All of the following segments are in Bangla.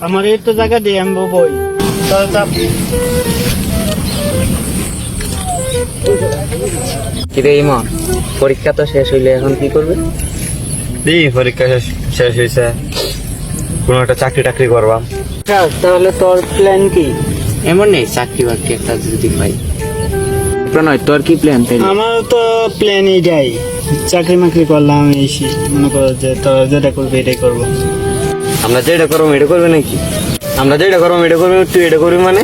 আমার এই তো জায়গা দিয়ে আমি বই। কিরে ইমন পরীক্ষা তো শেষ হইলে এখন কি করবে? দি পরীক্ষা শেষ শেষ হয়েছে কোনো একটা চাকরি টাকরি করবাম তাহলে তোর প্ল্যান কি? এমন নেই চাকরি বাকরি একটা যদি পাই। প্রণয় তোর কি প্ল্যান তাই? আমার তো প্ল্যান এইটাই চাকরি মাকরি করলাম এসে মনে করো যে তোর যেটা করবে এটাই করব। আমরা যেটা করব এটা করবে নাকি? আমরা যেটা করব এটা করবি তুই এটা করবি মানে?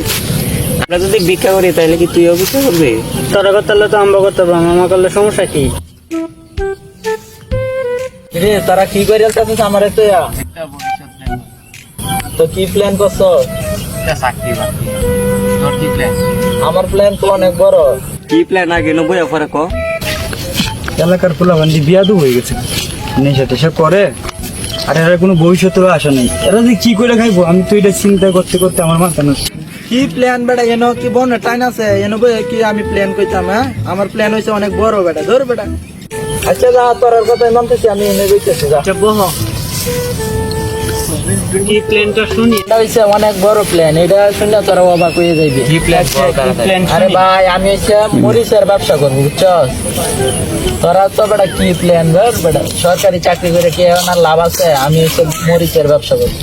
আমরা যদি ভিক্ষা করি তাহলে কি তুইও ভিক্ষা করবি? তোরা করতে হলে তো আমরা করতে পারব আমার করলে সমস্যা কি? রে তারা কি করে আমার তো তো কি প্ল্যান করছ? চাকরি বাকরি। তোর কি প্ল্যান আমার প্ল্যান তো অনেক বড়। কি প্ল্যান আগে নব্বই পরে ক? এলাকার পোলাবান্ডি বিয়া তো হয়ে গেছে। নেশা টেশা করে। আর এরা কোনো ভবিষ্যতেও আশা নেই। এরা যে কি করে খাইবো? আমি তো এটা চিন্তা করতে করতে আমার মাথা নষ্ট। কি প্ল্যান বেটা? এনো কি বন টাইম আছে? এনো বই কি আমি প্ল্যান কইতাম হ্যাঁ? আমার প্ল্যান হইছে অনেক বড় বেটা। ধর বেটা। আচ্ছা যা তোর কথা মানতেছি আমি এনে কইতেছি যা। আচ্ছা বহ। কি প্ল্যানটা শুনি। এটা হইছে অনেক বড় প্ল্যান এটা শুনে তোরা অবাক হয়ে যাইবি। কি প্ল্যান প্ল্যান আরে ভাই আমি হচ্ছে মরিচের ব্যবসা করব বুঝছস? তোরা তো বেটা কি প্ল্যান ধর বেটা সরকারি চাকরি করে কি না লাভ আছে? আমি হচ্ছে মরিচের ব্যবসা করি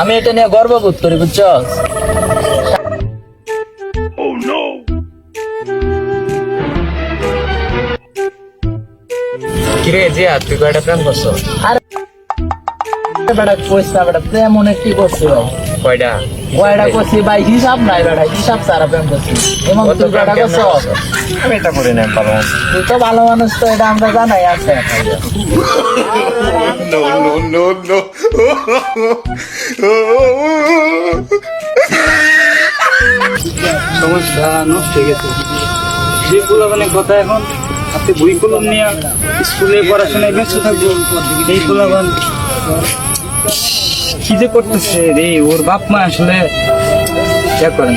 আমি এটা নিয়ে গর্ববোধ করি বুঝছস? কিরে যে আর তুই কয়টা প্ল্যান করছ? আরে বেটা কইস না বেটা প্রেম অনেক কি করছি কয়টা? কয়টা করছি ভাই হিসাব নাই বেটা হিসাব সারা প্রেম করছি। তুই প্রেম বেটা করছ? আমি এটা করি না তুই তো ভালো মানুষ তো এটা আমরা জানাই আছে। সমস্যা নষ্ট হয়ে গেছে। যে পোলাবানের কথা এখন আপনি বই কলম নিয়ে স্কুলে পড়াশোনায় ব্যস্ত থাকব এই পোলাবান কি যে করতেছে রে? ওর বাপ মা আসলে করে